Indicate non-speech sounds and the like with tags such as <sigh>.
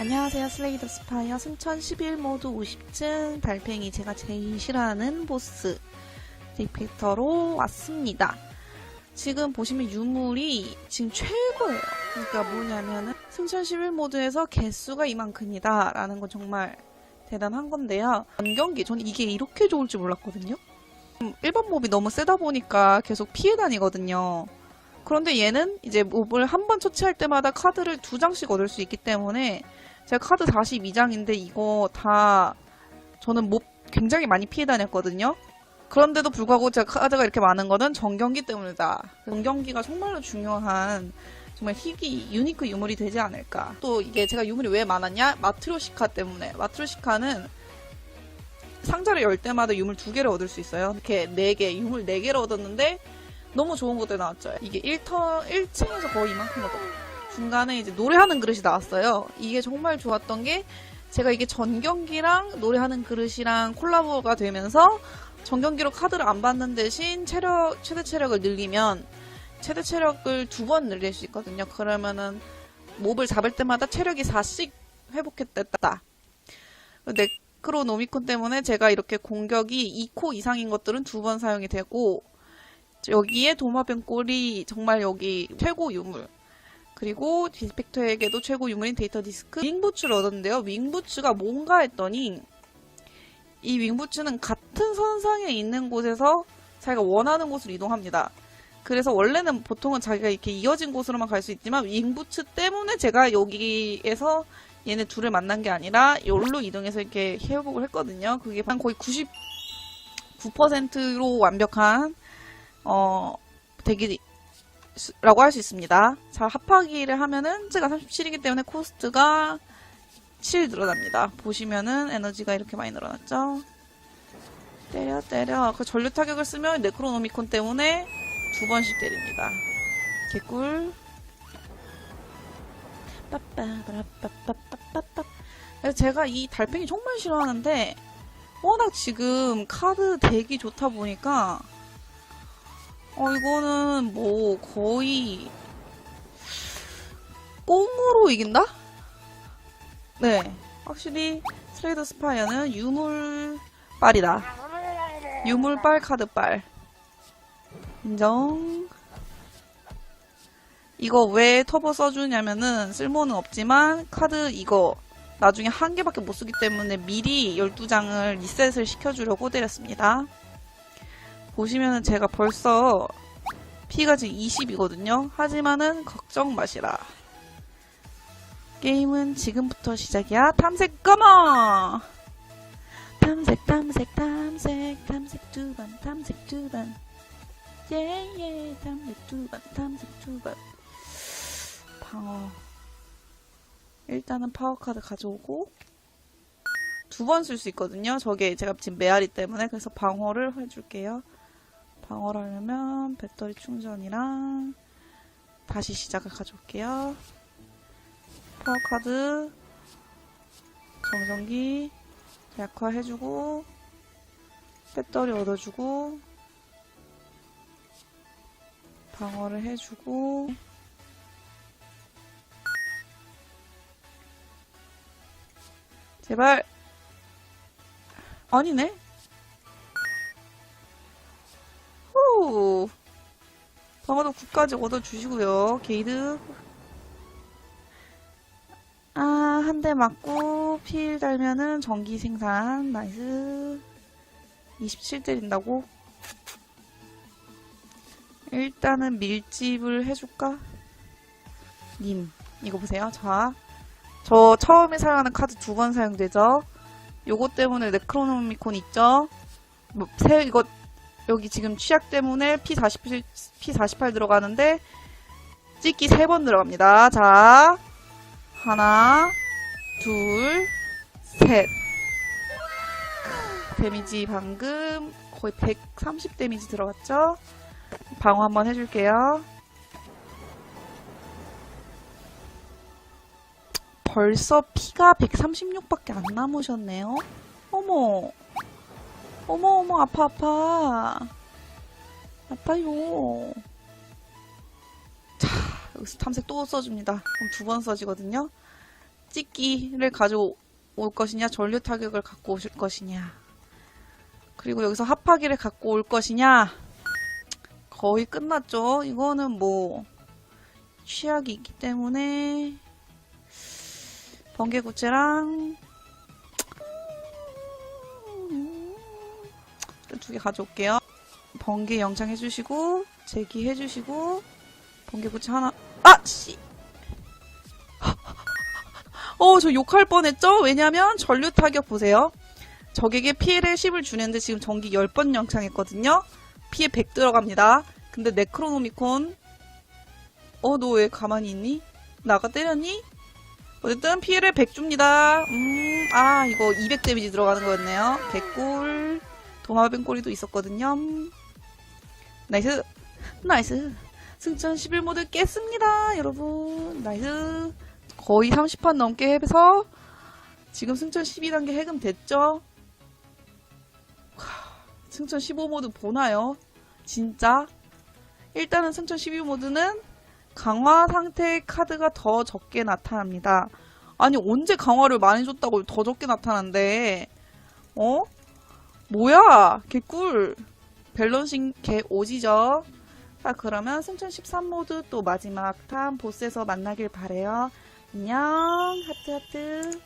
안녕하세요. 슬레이더 스파이어 승천 11 모드 50층 달팽이 제가 제일 싫어하는 보스 디펙터로 왔습니다. 지금 보시면 유물이 지금 최고예요. 그러니까 뭐냐면은 승천 11 모드에서 개수가 이만큼이다 라는 건 정말 대단한 건데요. 전경기 저는 이게 이렇게 좋을 줄 몰랐거든요. 음, 일반 몹이 너무 세다 보니까 계속 피해 다니거든요. 그런데 얘는 이제 몹을 한 번 처치할 때마다 카드를 두 장씩 얻을 수 있기 때문에 제가 카드 42장인데 이거 다 저는 몹 굉장히 많이 피해 다녔거든요. 그런데도 불구하고 제가 카드가 이렇게 많은 거는 정경기 때문이다. 정경기가 정말로 중요한 정말 희귀 유니크 유물이 되지 않을까. 또 이게 제가 유물이 왜 많았냐? 마트로시카 때문에. 마트로시카는 상자를 열 때마다 유물 두 개를 얻을 수 있어요. 이렇게 네 개, 유물 네 개를 얻었는데 너무 좋은 것들 나왔죠. 이게 1터 1층에서 거의 이만큼 얻었고 중간에 이제 노래하는 그릇이 나왔어요. 이게 정말 좋았던 게 제가 이게 전 경기랑 노래하는 그릇이랑 콜라보가 되면서 전 경기로 카드를 안 받는 대신 체력 최대 체력을 늘리면 최대 체력을 두 번 늘릴 수 있거든요. 그러면은 몹을 잡을 때마다 체력이 4씩 회복했다. 네크로노미콘 때문에 제가 이렇게 공격이 2코 이상인 것들은 두 번 사용이 되고 여기에 도마뱀 꼴이 정말 여기 최고 유물. 그리고 디스펙터에게도 최고 유물인 데이터 디스크 윙부츠를 얻었는데요. 윙부츠가 뭔가 했더니 이 윙부츠는 같은 선상에 있는 곳에서 자기가 원하는 곳으로 이동합니다. 그래서 원래는 보통은 자기가 이렇게 이어진 곳으로만 갈 수 있지만 윙부츠 때문에 제가 여기에서 얘네 둘을 만난 게 아니라 여기로 이동해서 이렇게 회복을 했거든요. 그게 한 거의 99%로 완벽한 어 되게 라고 할 수 있습니다. 자, 합하기를 하면은 제가 37이기 때문에 코스트가 7 늘어납니다. 보시면은 에너지가 이렇게 많이 늘어났죠? 때려, 때려. 그 전류 타격을 쓰면 네크로노미콘 때문에 두 번씩 때립니다. 개꿀. 빠빠바라빠빠빠빠빠. 그래서 제가 이 달팽이 정말 싫어하는데, 워낙 지금 카드 덱이 좋다 보니까, 어, 이거는 뭐 거의 꽁으로 이긴다? 네. 확실히 스레이더 스파이어는 유물빨이다. 유물빨 카드빨. 인정. 이거 왜 터보 써주냐면은 쓸모는 없지만 카드 이거 나중에 한 개밖에 못 쓰기 때문에 미리 12장을 리셋을 시켜주려고 때렸습니다. 보시면은 제가 벌써 피가 지금 20이거든요. 하지만은 걱정 마시라. 게임은 지금부터 시작이야. 탐색 꺼머! 탐색 탐색 탐색 탐색 두 번 탐색 두 번. 예예 탐색 두 번 탐색 두 번. 방어. 일단은 파워카드 가져오고 두 번 쓸 수 있거든요. 저게 제가 지금 메아리 때문에 그래서 방어를 해줄게요. 방어를 하려면 배터리 충전이랑 다시 시작을 가져올게요. 파워카드 정전기 약화해주고 배터리 얻어주고 방어를 해주고 제발 아니네 후 방어도 9까지 얻어주시고요. 게이드. 아 한 대 맞고 필 달면은 전기 생산. 나이스. 27 때린다고? 일단은 밀집을 해줄까? 님 이거 보세요. 자 저 처음에 사용하는 카드 두 번 사용되죠? 요거 때문에 네크로노미콘 있죠? 뭐, 새, 이거 여기 지금 취약 때문에 P48, P48 들어가는데 찍기 세번 들어갑니다. 자, 하나, 둘, 셋. 데미지 방금 거의 130 데미지 들어갔죠? 방어 한번 해줄게요. 벌써 피가 136밖에 안 남으셨네요. 어머. 어머 어머 아파 아파 아파요 자 여기서 탐색 또 써줍니다 그럼 두 번 써지거든요 찍기를 가져올 것이냐, 전류 타격을 갖고 오실 것이냐. 그리고 여기서 합하기를 갖고 올 것이냐. 거의 끝났죠. 이거는 뭐, 취약이 있기 때문에, 번개구체랑, 두 개 가져올게요. 번개 영장 해주시고, 제기 해주시고, 번개구체 하나, 아! 씨! <laughs> 어, 저 욕할 뻔했죠? 왜냐면 전류 타격 보세요. 적에게 피해를 10을 주는데 지금 전기 10번 영창했거든요. 피해 100 들어갑니다. 근데 네크로노미콘 어, 너 왜 가만히 있니? 나가 때렸니? 어쨌든 피해를 100 줍니다. 음, 아, 이거 200 데미지 들어가는 거였네요. 개꿀. 도마뱀 꼬리도 있었거든요. 나이스. 나이스. 승천 11모드 깼습니다, 여러분. 나이스. 거의 30판 넘게 해서 지금 승천 12단계 해금 됐죠? 하, 승천 15모드 보나요? 진짜? 일단은 승천 12모드는 강화 상태의 카드가 더 적게 나타납니다. 아니 언제 강화를 많이 줬다고 더 적게 나타난대? 어? 뭐야? 개꿀. 밸런싱 개 오지죠? 자 그러면 승천 13모드 또 마지막 탄 보스에서 만나길 바래요. 안녕 하트 하트